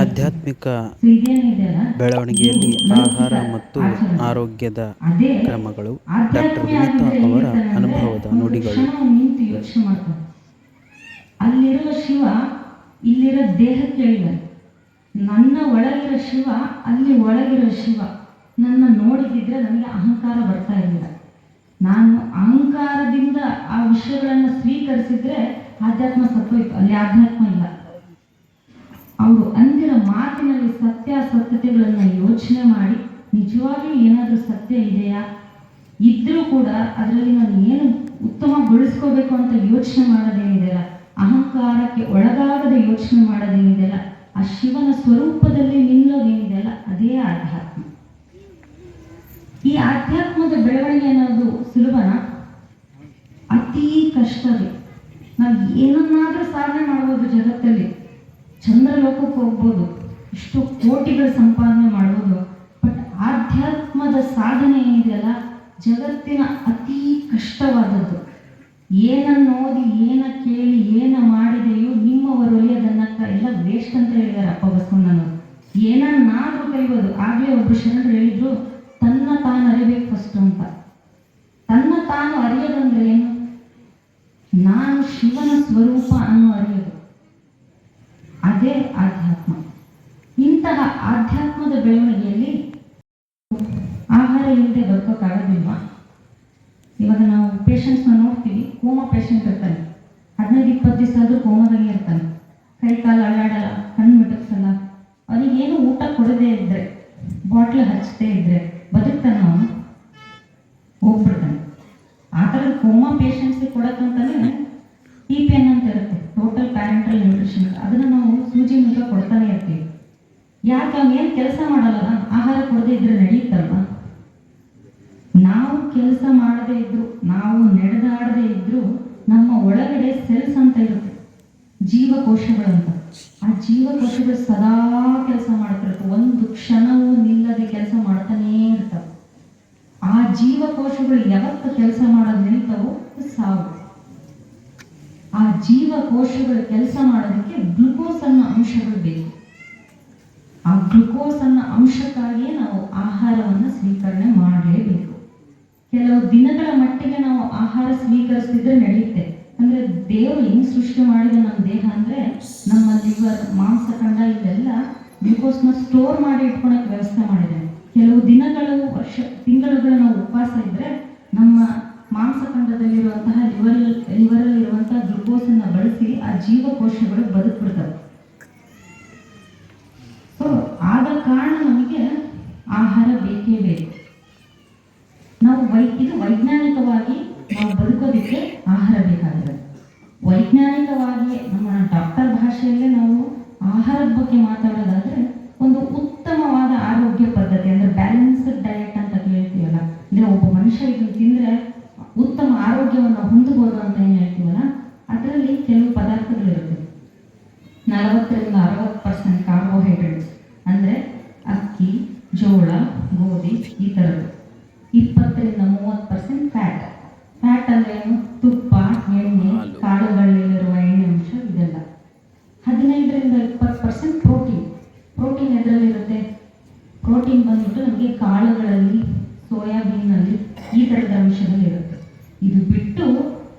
ಆಧ್ಯಾತ್ಮಿಕ ಬೆಳವಣಿಗೆಯಲ್ಲಿ ಆಹಾರ ಮತ್ತು ಆರೋಗ್ಯದ ಕ್ರಮಗಳು ಡಾಕ್ಟರ್ ವಿನೀತಾ ಅವರ ಅನುಭವದ ನುಡಿಗಳು. ಯೋಚನೆ ಅಲ್ಲಿರುವ ಶಿವ ಇಲ್ಲಿರೋ ಹೇಳಿದ್ದಾನೆ ನನ್ನ ಒಳಗಿರೋ ಶಿವ, ಅಲ್ಲಿ ಒಳಗಿರೋ ಶಿವ. ನನ್ನ ನೋಡಿದಿದ್ರೆ ನನಗೆ ಅಹಂಕಾರ ಬರ್ತಾ ಇರಲಿಲ್ಲ ನಾನು ಅಹಂಕಾರದಿಂದ ಆ ವಿಷಯಗಳನ್ನು ಸ್ವೀಕರಿಸಿದ್ರೆ ಆಧ್ಯಾತ್ಮ ಸತ್ತೋಯ್ತು ಅಲ್ಲಿ ಆಧ್ಯಾತ್ಮ ಇಲ್ಲ. ಅವರು ಅಂದಿರ ಮಾತಿನಲ್ಲಿ ಸತ್ಯ ಸತ್ಯತೆಗಳನ್ನು ಯೋಚನೆ ಮಾಡಿ ನಿಜವಾಗಿ ಏನಾದರೂ ಸತ್ಯ ಇದೆಯಾ? ಇದ್ರೂ ಕೂಡ ಅದರಲ್ಲಿ ನಾನು ಏನು ಉತ್ತಮಗೊಳಿಸ್ಕೋಬೇಕು ಅಂತ ಯೋಚನೆ ಮಾಡೋದೇನಿದೆಯಲ್ಲ, ಅಹಂಕಾರಕ್ಕೆ ಒಳಗಾಗದ ಯೋಚನೆ ಮಾಡೋದೇನಿದೆಯಲ್ಲ, ಆ ಶಿವನ ಸ್ವರೂಪದಲ್ಲಿ ನಿಲ್ಲೋದೇನಿದೆಯಲ್ಲ, ಅದೇ ಆಧ್ಯಾತ್ಮ. ಈ ಆಧ್ಯಾತ್ಮದ ಬೆಳವಣಿಗೆ ಅನ್ನೋದು ಸುಲಭನ? ಅತೀ ಕಷ್ಟವೇ. ನಾವು ಏನನ್ನಾದರೂ ಸಾಧನೆ ಮಾಡ್ಬೋದು ಜಗತ್ತಲ್ಲಿ ಚಂದ್ರಲೋಕಕ್ಕೆ ಹೋಗ್ಬೋದು. ಇಷ್ಟು ಕೋಟಿಗಳ ಸಂಪಾದನೆ ಮಾಡ್ಬೋದು. ಬಟ್ ಆಧ್ಯಾತ್ಮದ ಸಾಧನೆ ಏನಿದೆಯಲ್ಲ ಜಗತ್ತಿನ ಅತಿ ಕಷ್ಟವಾದದ್ದು. ಏನನ್ನು ಓದಿ ಏನ ಕೇಳಿ ಏನ ಮಾಡಿದೆಯೋ ನಿಮ್ಮವರು ಒಲಿಯೋದನ್ನ ಕ- ಎಲ್ಲ ವೇಸ್ಟ್ ಅಂತ ಹೇಳಿದ್ದಾರೆ ಅಪ್ಪ ಬಸವಣ್ಣನವರು. ಏನನ್ನಾದ್ರೂ ಕಲಿಬೋದು. ಆಗ್ಲೇ ಒಬ್ರು ಶರಣರು ಹೇಳಿದ್ರು, ತನ್ನ ತಾನು ಅರಿಬೇಕು ಫಸ್ಟ್ ಅಂತ. ತನ್ನ ತಾನು ಅರಿಯೋದಂದ್ರೆ ಏನು? ನಾನು ಶಿವನ ಸ್ವರೂಪ ಅನ್ನೋ ಅರಿಯೋದು. ಅದೇ ಆಧ್ಯಾತ್ಮ. ಇಂತಹ ಆಧ್ಯಾತ್ಮದ ಬೆಳವಣಿಗೆಯಲ್ಲಿ ಆಹಾರ ಇಲ್ಲದೆ ಬದುಕೋಕ್ಕಾಗೋದಿಲ್ವಾ? ಇವಾಗ ನಾವು ಪೇಷಂಟ್ಸ್ನ ನೋಡ್ತೀವಿ, ಕೋಮಾ ಪೇಷಂಟ್ ಇರ್ತಾನೆ. ಹದಿನೈದು, ಇಪ್ಪತ್ತು ದಿವಸ ಆದರೂ ಕೋಮದಾಗೆ ಇರ್ತಾನೆ. ಕೈ ಕಾಲು ಅಳ್ಳಾಡಲ್ಲ, ಕಣ್ಣು ಮಿಟಕ್ಸಲ್ಲ. ಅವನಿಗೇನು ಊಟ ಕೊಡದೇ ಇದ್ದರೆ ಬಾಟ್ಲ್ ಹಚ್ಚದೇ ಇದ್ದರೆ ಬದುಕ್ತಾನೆ ಅವನು? ಹೋಗ್ಬಿಡ್ತಾನೆ. ಆ ಥರದ ಕೋಮ ಪೇಷಂಟ್ಸ್ಗೆ ಕೊಡಕ್ಕಂತಾನೆ ಪ್ಯಾರೆಂಟಲ್ ನ್ಯೂಟ್ರಿಷನ್ ಅದನ್ನು ನಾವು ಸೂಜಿ ಮೂಲಕ ಕೊಡ್ತಾನೆ ಇರ್ತೀವಿ. ಯಾಕೆ ಅವನೇನು ಕೆಲಸ ಮಾಡಲ್ಲ, ಆಹಾರ ಕೊಡದೆ ಇದ್ರೆ ನಡೆಯುತ್ತಲ್ವಾ ನಾವು ಕೆಲಸ ಮಾಡದೇ ಇದ್ರು, ನಾವು ನಡೆದಾಡದೇ ಇದ್ರು, ನಮ್ಮ ಒಳಗಡೆ ಸೆಲ್ಸ್ ಅಂತ ಇರುತ್ತೆ. ಜೀವಕೋಶಗಳಂತ. ಆ ಜೀವಕೋಶಗಳು ಸದಾ ಕೆಲಸ ಮಾಡ್ತಿರುತ್ತೆ ಒಂದು ಕ್ಷಣವೂ ನಿಲ್ಲದೆ ಕೆಲಸ ಮಾಡ್ತಾನೇ ಇರ್ತವೆ ಆ ಜೀವಕೋಶಗಳು ಯಾವತ್ತು ಕೆಲಸ ಮಾಡೋದು ನಿಲ್ತವೋ ಅದು ಸಾವು ಆ ಜೀವಕೋಶಗಳು ಕೆಲಸ ಮಾಡೋದಕ್ಕೆ ಗ್ಲುಕೋಸ್ ಅನ್ನೋ ಅಂಶಗಳು ಬೇಕು. ಆ ಗ್ಲುಕೋಸ್ ಅನ್ನೋ ಅಂಶಕ್ಕಾಗಿಯೇ ನಾವು ಆಹಾರವನ್ನು ಸ್ವೀಕರಣೆ ಮಾಡಲೇಬೇಕು. ಕೆಲವು ದಿನಗಳ ಮಟ್ಟಿಗೆ ನಾವು ಆಹಾರ ಸ್ವೀಕರಿಸಿದ್ರೆ ನಡೆಯುತ್ತೆ. ಅಂದ್ರೆ ದೇವರು ಹೆಂಗ್ ಸೃಷ್ಟಿ ಮಾಡಿದ ನಮ್ಮ ದೇಹ ಅಂದ್ರೆ ನಮ್ಮ ಲಿವರ್ ಮಾಂಸಖಂಡ ಇವೆಲ್ಲ ಗ್ಲುಕೋಸ್ನ ಸ್ಟೋರ್ ಮಾಡಿ ಇಟ್ಕೊಳಕ್ ವ್ಯವಸ್ಥೆ ಮಾಡಿದೆ ಕೆಲವು ದಿನಗಳು ವರ್ಷ ತಿಂಗಳುಗಳು ನಾವು ಉಪವಾಸ ಇದ್ರೆ ನಮ್ಮ ಮಾಂಸಖಂಡದಲ್ಲಿರುವಂತಹ ಲಿವರ್ ಲಿವರಲ್ಲಿರುವಂತಹ ಗ್ಲುಕೋಸ್ ಅನ್ನ ಬಳಸಿ ಆ ಜೀವಕೋಶಗಳು ಬದುಕ್ಬಿಡ್ತವೆ. ಸೊ ಆದ ಕಾರಣ ನಮಗೆ ಆಹಾರ ಬೇಕೇ ಬೇಕು. ನಾವು ವೈ ಇದು ವೈಜ್ಞಾನಿಕವಾಗಿ ನಾವು ಬದುಕೋದಿಕ್ಕೆ ಆಹಾರ ಬೇಕಾಗಿದೆ ವೈಜ್ಞಾನಿಕವಾಗಿ ನಮ್ಮ ಡಾಕ್ಟರ್ ಭಾಷೆಯಲ್ಲೇ ನಾವು ಆಹಾರದ ಬಗ್ಗೆ ಮಾತಾಡೋದಾದ್ರೆ ಒಂದು ಉತ್ತಮವಾದ ಆರೋಗ್ಯ ಪದ್ಧತಿ ಅಂದ್ರೆ ಬ್ಯಾಲೆನ್ಸ್ಡ್ ಡಯಟ್ ಅಂತ ಕೇಳ್ತೀವಲ್ಲ ಅಂದ್ರೆ ಒಬ್ಬ ಮನುಷ್ಯ ಇದನ್ನು ತಿಂದ್ರೆ ಉತ್ತಮ ಆರೋಗ್ಯವನ್ನು ಹೊಂದಬಹುದು ಅಂತ ಏನು ಹೇಳ್ತೀವಲ್ಲ ಅದರಲ್ಲಿ ಕೆಲವು ಪದಾರ್ಥಗಳಿರುತ್ತೆ ನಲವತ್ತರಿಂದ ಅರವತ್ತು ಪರ್ಸೆಂಟ್ ಕಾರ್ಬೋಹೈಡ್ರೇಟ್ಸ್ ಅಂದರೆ ಅಕ್ಕಿ ಜೋಳ ಗೋಧಿ ಈ ಥರದ್ದು ಇಪ್ಪತ್ತರಿಂದ ಮೂವತ್ತು ಪರ್ಸೆಂಟ್ ಫ್ಯಾಟ್ ಫ್ಯಾಟ್ ಅಂದ್ರೆ ಏನು? ತುಪ್ಪ ಎಣ್ಣೆ. ಕಾಳುಗಳಲ್ಲಿರುವ ಎಣ್ಣೆ ಅಂಶ ಇದೆಲ್ಲ. ಹದಿನೈದರಿಂದ ಇಪ್ಪತ್ತು ಪರ್ಸೆಂಟ್ ಪ್ರೋಟೀನ್ ಪ್ರೋಟೀನ್ ಎದರಲ್ಲಿರುತ್ತೆ? ಪ್ರೋಟೀನ್ ಬಂದ್ಬಿಟ್ಟು ನಮಗೆ ಕಾಳುಗಳಲ್ಲಿ ಸೋಯಾಬೀನಲ್ಲಿ ಈ ಥರದ ಅಂಶಗಳಿರುತ್ತೆ. ಇದು ಬಿಟ್ಟು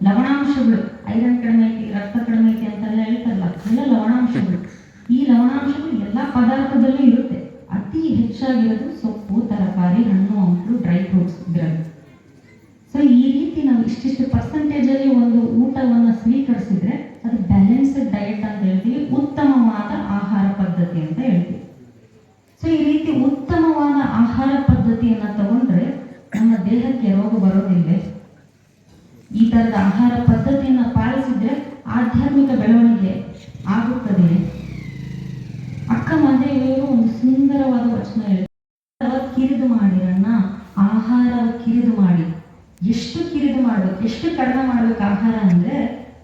ಲವಣಾಂಶಗಳು. ಐರನ್ ಕಡಿಮೆ ಐತಿ ರಕ್ತ ಕಡಿಮೆ ಐತಿ ಅಂತೆಲ್ಲ ಹೇಳ್ತಾರಲ್ಲ ಎಲ್ಲ ಲವಣಾಂಶಗಳು. ಈ ಲವಣಾಂಶಗಳು ಎಲ್ಲ ಪದಾರ್ಥದಲ್ಲೂ ಇರುತ್ತೆ. ಹೆಚ್ಚಾಗಿರೋದು ಸೊಪ್ಪು, ತರಕಾರಿ, ಹಣ್ಣು ಹಂಪಲು ಡ್ರೈ ಫ್ರೂಟ್ಸ್ ಇದರಲ್ಲಿ. ಸೊ ಈ ರೀತಿ ನಾವು ಇಷ್ಟಿಷ್ಟು ಪರ್ಸೆಂಟೇಜಲ್ಲಿ ಒಂದು ಊಟವನ್ನು ಸ್ವೀಕರಿಸಿದ್ರೆ ಅದು ಬ್ಯಾಲೆನ್ಸ್ಡ್ ಡಯಟ್ ಅಂತ ಹೇಳ್ತೀವಿ. ಉತ್ತಮವಾದ ಆಹಾರ ಪದ್ಧತಿ ಅಂತ ಹೇಳ್ತೀವಿ. ಸೊ ಈ ರೀತಿ ಉತ್ತಮವಾದ ಆಹಾರ ಪದ್ಧತಿಯನ್ನ ತಗೊಂಡ್ರೆ ನಮ್ಮ ದೇಹಕ್ಕೆ ರೋಗ ಬರೋದಿಲ್ಲ ಈ ತರದ ಆಹಾರ ಪದ್ಧತಿಯನ್ನ ಪಾಲಿಸಿದ್ರೆ ಆಧ್ಯಾತ್ಮಿಕ ಬೆಳವಣಿಗೆ ಆಗುತ್ತದೆ ಅಕ್ಕ ಮಹದೇವಿಯವರು ಒಂದು ಹೇಳ್ತಾರೆ ಕಿರಿದು ಮಾಡಿರಣ್ಣ ಆಹಾರ ಕಿರಿದು ಮಾಡಿ. ಎಷ್ಟು ಕಿರಿದು ಮಾಡ್ಬೇಕು? ಎಷ್ಟು ಕಡಿಮೆ ಮಾಡ್ಬೇಕು ಆಹಾರ ಅಂದ್ರೆ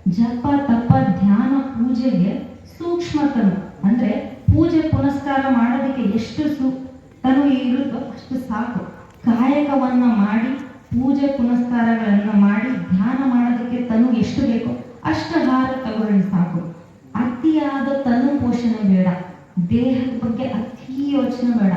ಜಪ, ತಪ, ಧ್ಯಾನ, ಪೂಜೆಗೆ ಸೂಕ್ಷ್ಮತನು. ಅಂದ್ರೆ ಪೂಜೆ ಪುನಸ್ಕಾರ ಮಾಡೋದಕ್ಕೆ ಎಷ್ಟು ತನು ಇರುತ್ತೋ ಅಷ್ಟು ಸಾಕು. ಕಾಯಕವನ್ನ ಮಾಡಿ, ಪೂಜೆ ಪುನಸ್ಕಾರಗಳನ್ನ ಮಾಡಿ, ಧ್ಯಾನ ಮಾಡೋದಕ್ಕೆ ತನು ಎಷ್ಟು ಬೇಕೋ ಅಷ್ಟು ಆಹಾರ ತಗೊಳ್ಳಿ ಸಾಕು. ಅತಿಯಾದ ತನು ಪೋಷಣೆ ಬೇಡ. ದೇಹದ ಬಗ್ಗೆ ಅತಿ ಯೋಚನೆ ಬೇಡ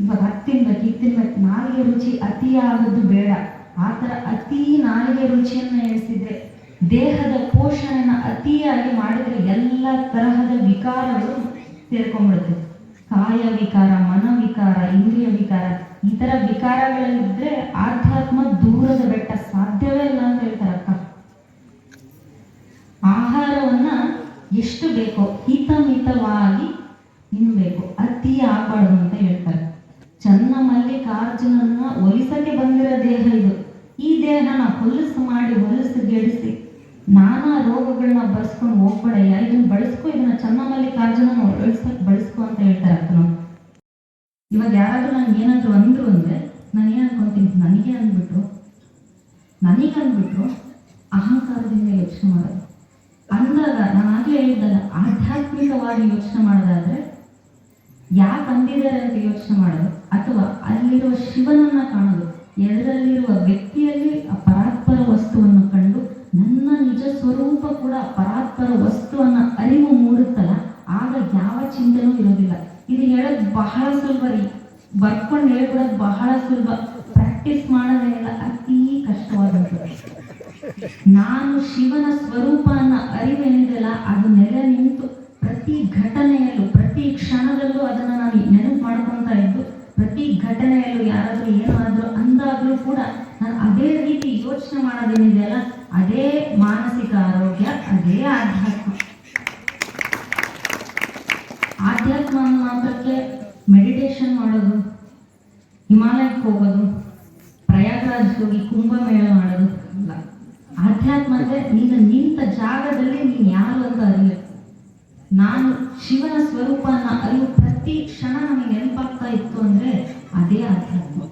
ಇವಾಗ ಅದು ತಿನ್ಬೇಕು ಈಗ ತಿನ್ಬೇಕು ನಾಲಿಗೆ ರುಚಿ ಅತಿ ಆಗೋದು ಬೇಡ. ಆ ಥರ ಅತಿ ನಾಲಿಗೆ ರುಚಿಯನ್ನ ಎಣಿಸಿದ್ರೆ, ದೇಹದ ಪೋಷಣೆನ ಅತಿಯಾಗಿ ಮಾಡಿದ್ರೆ ಎಲ್ಲ ತರಹದ ವಿಕಾರಗಳು ಸೇರ್ಕೊಂಡ್ಬಿಡುತ್ತೆ. ಕಾಯ ವಿಕಾರ, ಮನ ವಿಕಾರ, ಇಂದ್ರಿಯ ವಿಕಾರ, ಈ ಥರ ವಿಕಾರಗಳಿದ್ರೆ ಆಧ್ಯಾತ್ಮ ದೂರದ ಬೆಟ್ಟ ಸಾಧ್ಯವೇ ಇಲ್ಲ ಅಂತ ಹೇಳ್ತಾರೆ ಅಕ್ಕ ಆಹಾರವನ್ನ ಎಷ್ಟು ಬೇಕೋ ಹಿತಮಿತವಾಗಿ ತಿನ್ಬೇಕು. ಅತಿ ಆಗ್ಬಾರ್ದು ಅಂತ ಹೇಳ್ತಾರೆ. ಚನ್ನ ಮಲ್ಲಿಕಾರ್ಜುನನ್ನ ಒಲಿಸಕ್ಕೆ ಬಂದಿರೋ ದೇಹ ಇದು. ಈ ದೇಹನ ಹೊಲಸು ಮಾಡಿ ಹೊಲಸು ಗೆಡಿಸಿ ನಾನಾ ರೋಗಗಳನ್ನ ಬರ್ಸ್ಕೊಂಡು ಹೋಗ್ಬೇಡಯ್ಯ ಇದನ್ನ ಬಳಸ್ಕೊ, ಇದನ್ನ ಚನ್ನ ಮಲ್ಲಿಕಾರ್ಜುನ ಒಳಿಸಕ್ ಬಳಸ್ಕೊ ಅಂತ ಹೇಳ್ತಾರೆ ಅಕ್ಕನು ಇವಾಗ ಯಾರಾದ್ರೂ ನಂಗೆ ಏನಾದ್ರು ಅಂದ್ರು ಅಂದ್ರೆ ನಾನು ಏನ್ ಅನ್ಕೊಂತೀನಿ? ನನಗೆ ಅಂದ್ಬಿಟ್ಟು ನನಗೆ ಅಂದ್ಬಿಟ್ರು ಅಹಂಕಾರದಿಂದ ಯೋಚನೆ ಮಾಡೋದು. ಅಂದಾಗ ನಾನು ಆಗ್ಲೇ ಹೇಳಿದ್ದಲ್ಲ, ಆಧ್ಯಾತ್ಮಿಕವಾಗಿ ಯೋಚನೆ ಮಾಡೋದಾದ್ರೆ ಯಾಕೆ ಅಂದಿದ್ದಾರೆ ಅಂತ ಯೋಚನೆ ಮಾಡೋದು ಅಥವಾ ಅಲ್ಲಿರುವ ಶಿವನನ್ನ ಕಾಣೋದು? ಎದರಲ್ಲಿರುವ ವ್ಯಕ್ತಿಯಲ್ಲಿ ಆ ಪರಾತ್ಪರ ವಸ್ತುವನ್ನು ಕಂಡು ನನ್ನ ನಿಜ ಸ್ವರೂಪ ಕೂಡ ಪರಾತ್ಪರ ವಸ್ತುವನ್ನ ಅರಿವು ಮೂಡುತ್ತಲ್ಲ? ಆಗ ಯಾವ ಚಿಂತನೂ ಇರೋದಿಲ್ಲ. ಇದು ಹೇಳೋದು ಬಹಳ ಸುಲಭ ರೀ. ಬರ್ಕೊಂಡು ಹೇಳ್ಬಿಡೋದು ಬಹಳ ಸುಲಭ. ಪ್ರಾಕ್ಟೀಸ್ ಮಾಡೋದೇನಿಲ್ಲ ಅತಿ ಕಷ್ಟವಾದಂಥದ್ದು. ನಾನು ಶಿವನ ಸ್ವರೂಪ ಅನ್ನ ಅರಿವೇನಿದೆಯಲ್ಲ ಅದು ಕ್ಷಣದಲ್ಲೂ ಅದನ್ನ ನಾನು ನೆನಪು ಮಾಡ್ಕೊತಾ ಇದ್ದು ಪ್ರತಿ ಘಟನೆಯಲ್ಲೂ ಯಾರಾದ್ರೂ ಏನಾದರೂ ಅಂದಾಗಲೂ ಕೂಡ ನಾನು ಅದೇ ರೀತಿ ಯೋಚನೆ ಮಾಡೋದೇನಿದೆಯಲ್ಲ ಅದೇ ಮಾನಸಿಕ ಆರೋಗ್ಯ, ಅದೇ ಆಧ್ಯಾತ್ಮ. ಆಧ್ಯಾತ್ಮ ಅನ್ನೋ ಮಾತ್ರಕ್ಕೆ ಮೆಡಿಟೇಷನ್ ಮಾಡೋದು, ಹಿಮಾಲಯಕ್ಕೆ ಹೋಗೋದು ಪ್ರಯಾಗ್ರಾಜ್ ಹೋಗಿ ಕುಂಭಮೇಳ ಮಾಡೋದು ಅಲ್ಲ. ಆಧ್ಯಾತ್ಮ ಅಂದ್ರೆ ನೀನು ನಿಂತ ಜಾಗದಲ್ಲಿ ನೀನು ಯಾರು ಅಂತ ಅರಿಬೇಕು ನಾನು ಶಿವನ ಸ್ವರೂಪನ ಅರಿವು ಪ್ರತಿ ಕ್ಷಣ ನನಗೆ ನೆನಪಾಗ್ತಾ ಇತ್ತು ಅಂದ್ರೆ ಅದೇ ಆಧ್ಯಾತ್ಮ